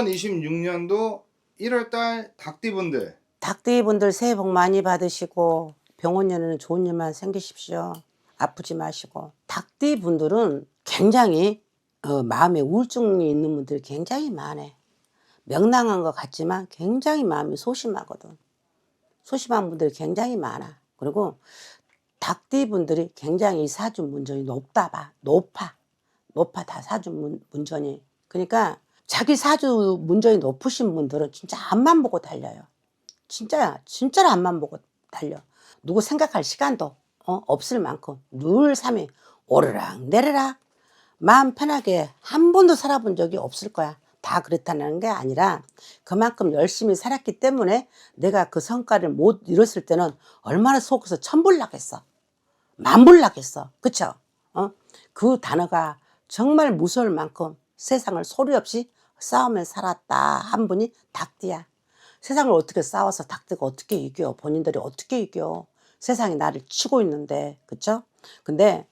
2026년도 1월달 닭띠분들 닭띠 분들 새해 복 많이 받으시고 병원 연에는 좋은 일만 생기십시오. 아프지 마시고 닭띠 분들은 굉장히 어, 마음에 우울증이 있는 분들이 굉장히 많아. 명랑한 것 같지만 굉장히 마음이 소심하거든. 소심한 분들이 굉장히 많아. 그리고 닭띠 분들이 굉장히 사주 문전이 높다 봐. 높아. 높아 다 사주 문, 문전이. 그러니까 자기 사주 문전이 높으신 분들은 진짜 앞만 보고 달려요. 진짜야. 진짜로 앞만 보고 달려. 누구 생각할 시간도 어, 없을 만큼 늘 삶이 오르락 내리락 마음 편하게 한 번도 살아본 적이 없을 거야. 다 그렇다는 게 아니라 그만큼 열심히 살았기 때문에 내가 그 성과를 못 이뤘을 때는 얼마나 속에서 천불나겠어. 만불나겠어. 그쵸? 어? 그 단어가 정말 무서울 만큼 세상을 소리 없이 싸우며 살았다 한 분이 닭띠야. 세상을 어떻게 싸워서 닭띠가 어떻게 이겨? 본인들이 어떻게 이겨? 세상이 나를 치고 있는데, 그쵸? 근데